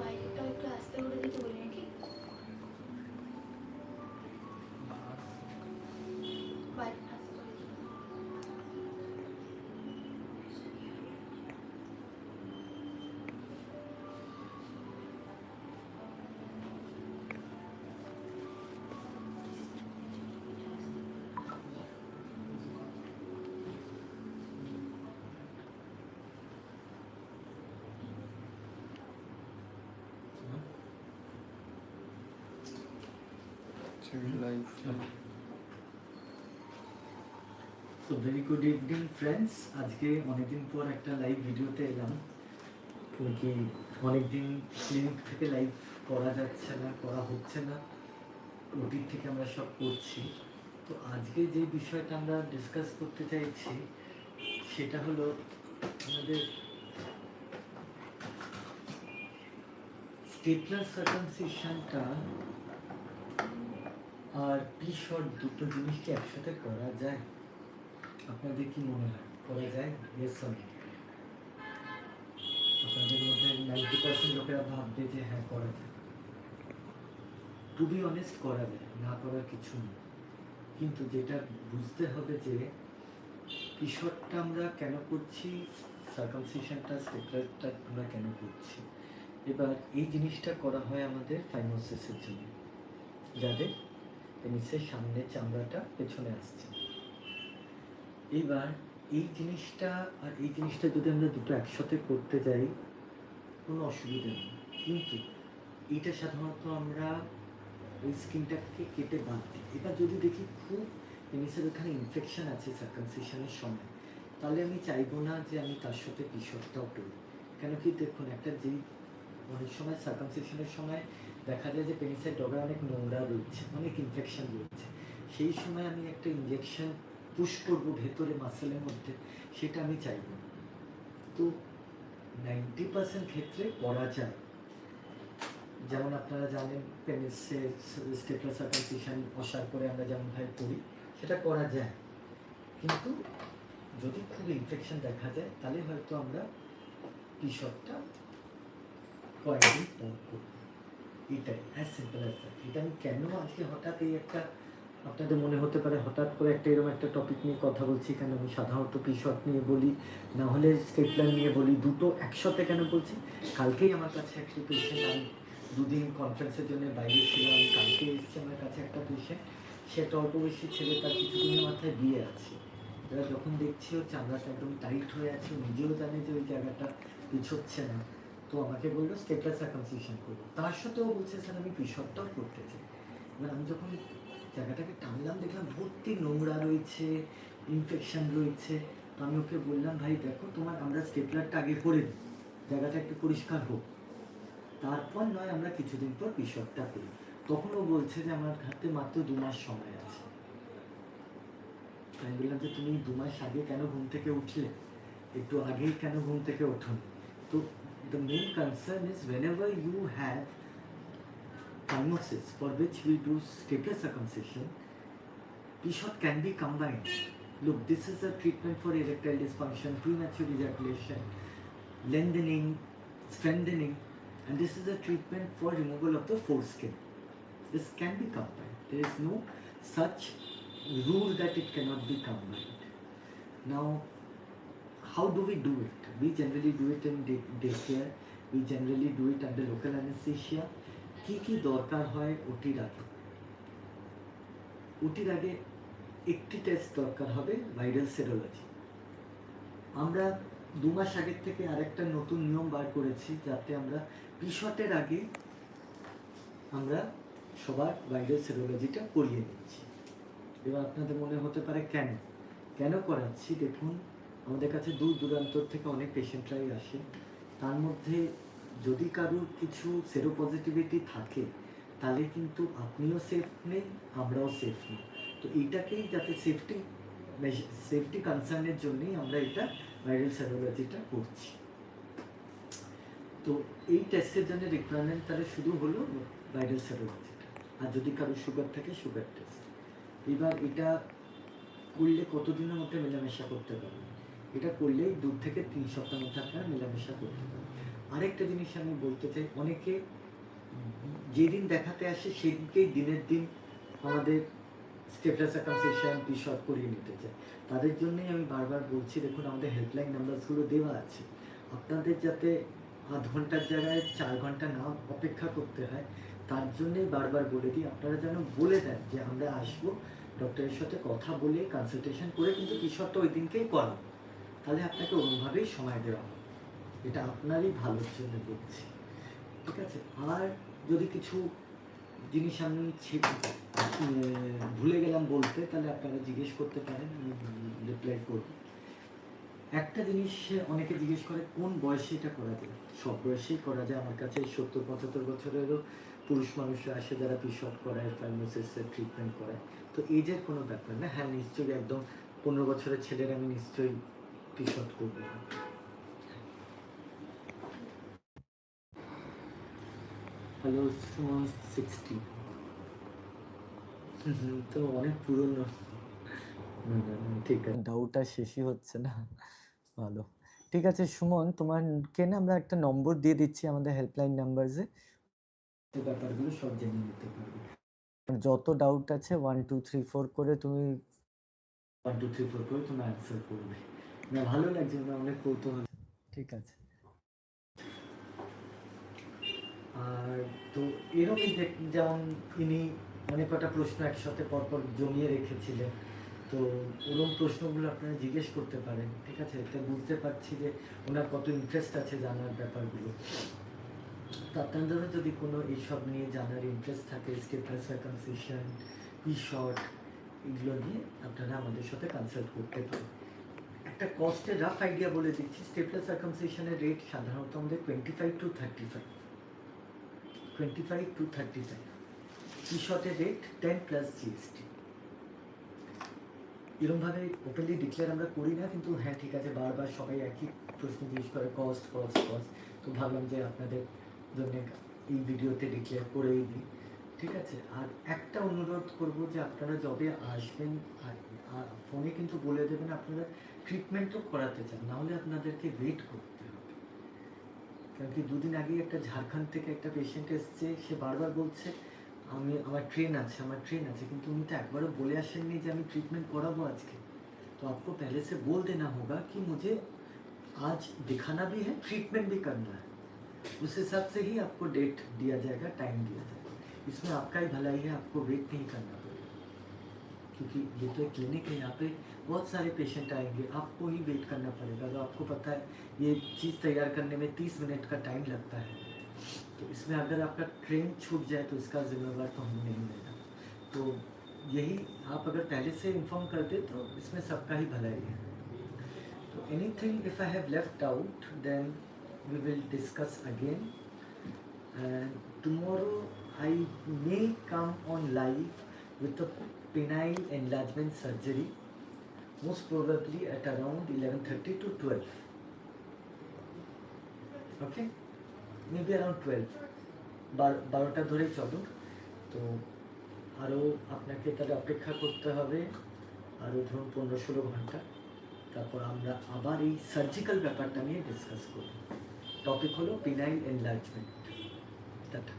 বাইরেটা একটু আস্তে করে দিতে so very good evening friends আজকে অনেকদিন পর একটা লাইভ ভিডিওতে এলাম। কি, অনেকদিন ক্লিনিক থেকে লাইভ করা যাচ্ছে না, করা হচ্ছে না। ওটির থেকে আমরা সব করছি। তো আজকে যে বিষয়টা আমরা ডিসকাস করতে চাইছি, সেটা হলো আমাদের স্টেপলার সার্কামসিশনটা পি শর্ট দুটো জিনিস কি একসাথে করা যায়? আপনাদের কি মনে হয়? করা যায়? ইয়েস আপনাদের মধ্যে নাইনটি পার্সেন্ট লোকেরা ভাববে যে হ্যাঁ করা যায়। টু বি অনেস্ট করা যায়, না করার কিছু নেই। কিন্তু যেটা বুঝতে হবে যে কিশোরটা আমরা কেন করছি সার্কামসিশনটা স্টেপলারটা আমরা কেন করছি? এবার এই জিনিসটা করা হয় আমাদের ফাইনোসিসের জন্য। যাদের পেনিসের সামনে চামড়াটা পেছনে আসছে। এবার এই জিনিসটা আর এই জিনিসটা যদি আমরা দুটো একসাথে করতে যাই, কোনো অসুবিধা নেই। কিন্তু এইটা সাধারণত আমরা ওই স্কিনটাকে কেটে বাদ দিই। এবার যদি দেখি খুব পেনিসের ওখানে ইনফেকশন আছে সার্কামসিশনের সময়, তাহলে আমি চাইব না যে আমি তার সাথে কিশোরটাও করি। কেন কি দেখুন, একটা যেই অনেক সময় সার্কামসিশনের সময় দেখা যায় যে পেনিসের ডগায় অনেক নোংরা রয়েছে, অনেক ইনফেকশন রয়েছে। সেই সময় আমি একটা ইঞ্জেকশন পুশ করব ভেতরে মাসেলের মধ্যে, সেটা আমি চাইব তো নাইনটি পার্সেন্ট ক্ষেত্রে করা যায়। যেমন আপনারা জানেন পেনিসের স্টেপলার সার্কামসিশন অসার করে আমরা যেমনভাবে করি, সেটা করা যায়। কিন্তু যদি খুব ইনফেকশন দেখা যায়, তাহলে হয়তো আমরা টি শার্টটা কয়েকদিন পর করব। এটাই অ্যাজ সিম্পল অ্যাজ দ্যাট এটা আমি কেন আজকে হঠাৎ এই একটা, আপনাদের মনে হতে পারে হঠাৎ করে একটা এরকম একটা টপিক নিয়ে কথা বলছি, কেন আমি সাধারণত টি শার্ট নিয়ে বলি, না হলে স্টেপলার নিয়ে বলি, দুটো একসাথে কেন বলছি? কালকেই আমার কাছে একটা পেশেন্ট আমি দুদিন কনফারেন্সের জন্য বাইরে ছিলাম, কালকে এসেছে আমার কাছে একটা পেশেন্ট সে একটা অল্প বয়সী ছেলে, তার কিছুদিনের মাথায় বিয়ে আছে। এবার যখন দেখছি, ওর চামড়াটা একদম টাইট হয়ে আছে, নিজেও জানে যে ওই জায়গাটা পিছোচ্ছে না। তো আমাকে বলল স্টেপলার সার্কামসিশন করব। তার সাথেও বলছে, স্যার, আমি পিছরটাও করতে চাই। এবার আমি যখন জায়গাটাকে টানলাম, দেখলাম ভর্তি নোংরা রয়েছে ইনফেকশান রয়েছে। তো আমি ওকে বললাম, ভাই, দেখো তোমার, আমরা স্টেপলারটা আগে করে দিই জায়গাটা একটু পরিষ্কার হোক। তারপর নয়, আমরা কিছুদিন পর পিসবটা করি তখন ও বলছে যে, আমার হাতে মাত্র দু মাস সময় আছে। আমি বললাম যে, তুমি দু মাস আগে কেন ঘুম থেকে উঠলে? একটু আগেই কেন ঘুম থেকে ওঠোনি? তো the main concern is whenever you have phimosis for which we do stapler circumcision, PSHOT can be combined. Look, this is a treatment for erectile dysfunction, premature ejaculation, lengthening, strengthening, and this is a treatment for removal of the foreskin. This can be combined. There is no such rule that it cannot be combined. Now, how do we do it? We generally do it in day, daycare. We generally do it under local anesthesia. কি কি দরকার হয় ওটির আগে ওটির আগে একটি test দরকার হবে viral serology আমরা দু মাস আগের থেকে আরেকটা নতুন নিয়ম বার করেছি যাতে আমরা পিশটের আগে আমরা সবার ভাইরাল সেরোলজিটা করিয়ে নিচ্ছি এবার আপনাদের মনে হতে পারে কেন কেন করাচ্ছি দেখুন আমাদের কাছে দূর দূরান্তর থেকে অনেক পেশেন্টরাই আসে। তার মধ্যে যদি কারোর কিছু সেরো পজিটিভিটি থাকে, তাহলে কিন্তু আপনিও সেফ নেই, আমরাও সেফ নেই। তো এইটাকেই যাতে সেফটি সেফটি কনসার্নের জন্যই আমরা এটা ভাইরাল সেরোলজিটা করছি। তো এই টেস্টের জন্য রিকোয়ারমেন্ট তাহলে শুধু হলো ভাইরাল সেরোলজিটা আর যদি কারও সুগার থাকে সুগার টেস্ট এবার এটা করলে কতদিনের মধ্যে মেলামেশা করতে পারবেন এটা করলেই দু থেকে তিন সপ্তাহের মধ্যে আপনারা মেলামেশা করতে পারবেন আরেকটা জিনিস আমি বলতে চাই, অনেকে যেদিন দেখাতে আসে সেদিনকেই দিনের দিন আমাদের স্টেপলাস সার্কামসেশন বিশদ করিয়ে নিতে চায়। তাদের জন্যই আমি বারবার বলছি, দেখুন, আমাদের হেল্পলাইন নাম্বারসগুলো দেওয়া আছে। আপনাদের যাতে আধ ঘণ্টার জায়গায় চার ঘণ্টা না অপেক্ষা করতে হয়, তার জন্যই বারবার বলে দিই। আপনারা যেন বলে দেন যে আমরা আসব ডক্টরের সাথে কথা বলে কনসালটেশন করে, কিন্তু কিশোরটা ওই দিনকেই করাবো? তাহলে আপনাকে ওরমভাবেই সময় দেওয়া হবে। এটা আপনারই ভালোর জন্য বলছি ঠিক আছে? আর যদি কিছু জিনিস আমি ভুলে গেলাম বলতে, তাহলে আপনারা জিজ্ঞেস করতে পারেন, আমি রিপ্লাই করব। একটা জিনিস অনেকে জিজ্ঞেস করে, কোন বয়সে এটা করা যায়? সব বয়সেই করা যায়। আমার কাছে সত্তর, পঁচাত্তর বছরেরও পুরুষ মানুষরা আসে যারা পিশট করায় ফার্মাসিস্টের ট্রিটমেন্ট করায়। তো এজের কোনো ব্যাপার না। হ্যাঁ নিশ্চয়ই একদম পনেরো বছরের ছেলের আমি নিশ্চয়ই পিশট করব। না হ্যালো সিক্সটি তো অনেক পুরনো। ঠিক আছে। ডাউটটা শেষই হচ্ছে না। ভালো। ঠিক আছে সুমন তোমাকে না আমরা একটা নম্বর দিয়ে দিচ্ছি আমাদের হেল্পলাইন নাম্বারসে ব্যাপারগুলো সব জেনে নিতে পারবে। যত ডাউট আছে ওয়ান টু থ্রি ফোর করে তুমি ওয়ান টু থ্রি ফোর করে তুমি অ্যান্সার করবে। না ভালো লাগছে না অনেক কৌতূহল। ঠিক আছে। আর তো এরকমই যেমন ইনি অনেক কটা প্রশ্ন একসাথে পরপর জমিয়ে রেখেছিলেন তো ওরকম প্রশ্নগুলো আপনারা জিজ্ঞেস করতে পারেন ঠিক আছে? তো বুঝতে পারছি যে ওনার কত ইন্টারেস্ট আছে জানার ব্যাপারগুলো। তো আপনাদের যদি কোনো এইসব নিয়ে জানার ইন্টারেস্ট থাকে স্টেপলার সার্কামসিশন ই শর্ট এগুলো নিয়ে আপনারা আমাদের সাথে কনসাল্ট করতে পারেন। একটা কস্টের রাফ আইডিয়া বলে দিচ্ছি স্টেপলার সার্কামসিশনের রেট সাধারণত আমাদের twenty five to thirty five twenty five to thirty five T rate ten plus GST এরকমভাবে ওপেনলি ডিক্লেয়ার আমরা করি না, কিন্তু হ্যাঁ ঠিক আছে, বারবার সবাই একই প্রশ্ন জিজ্ঞেস করে কস্ট কস্ট কস্ট তো ভাবলাম যে আপনাদের জন্য এই ভিডিওতে ডিক্লেয়ার করেই দিই। ঠিক আছে, আর একটা অনুরোধ করব যে আপনারা যবে আসবেন, আর ফোনে কিন্তু বলে দেবেন আপনারা ট্রিটমেন্টও করাতে চান নাহলে আপনাদেরকে ওয়েট করতে হবে কারণ কি দুদিন আগে একটা ঝাড়খণ্ড থেকে একটা পেশেন্ট এসছে সে বারবার বলছে আমি আমার ট্রেন আছে আমার ট্রেন আছে কিন্তু উনি তো একবারও বলে আসেননি যে আমি ट्रीटमेंट कराबो আজকে तो आपको पहले से बोल देना होगा कि मुझे आज दिखाना भी है ट्रीटमेंट भी करना है उस हिसाब से ही आपको डेट दिया जाएगा टाइम दिया जाएगा इसमें आपका ही भलाई है आपको वेट नहीं करना पड़ेगा क्योंकि ये तो एक क्लिनिक है यहाँ पे, बहुत सारे पेशेंट आएँगे। आपको ही वेट करना पड़ेगा। तो आपको पता है, ये चीज़ तैयार करने में तीस मिनट का टाइम लगता है। तो इसमें अगर आपका ट्रेन छूट जाए तो इसका जिम्मेवार तो हम नहीं लेगा तो यही, आप अगर पहले से इन्फॉर्म कर दे तो इसमें सबका ही भलाई है। तो anything if I have left out then we will discuss again and tomorrow I may come on live with a penile enlargement surgery, most probably at around 11:30 to 12 okay? Maybe around twelve বারোটা ধরেই চলো তো আরও আপনাকে তাহলে অপেক্ষা করতে হবে। আরও ধরুন পনেরো ষোলো ঘণ্টা। তারপর আমরা আবার এই সার্জিক্যাল ব্যাপারটা নিয়ে ডিসকাস করব। টপিক হলো পিনাইল এনলার্জমেন্ট টাটা।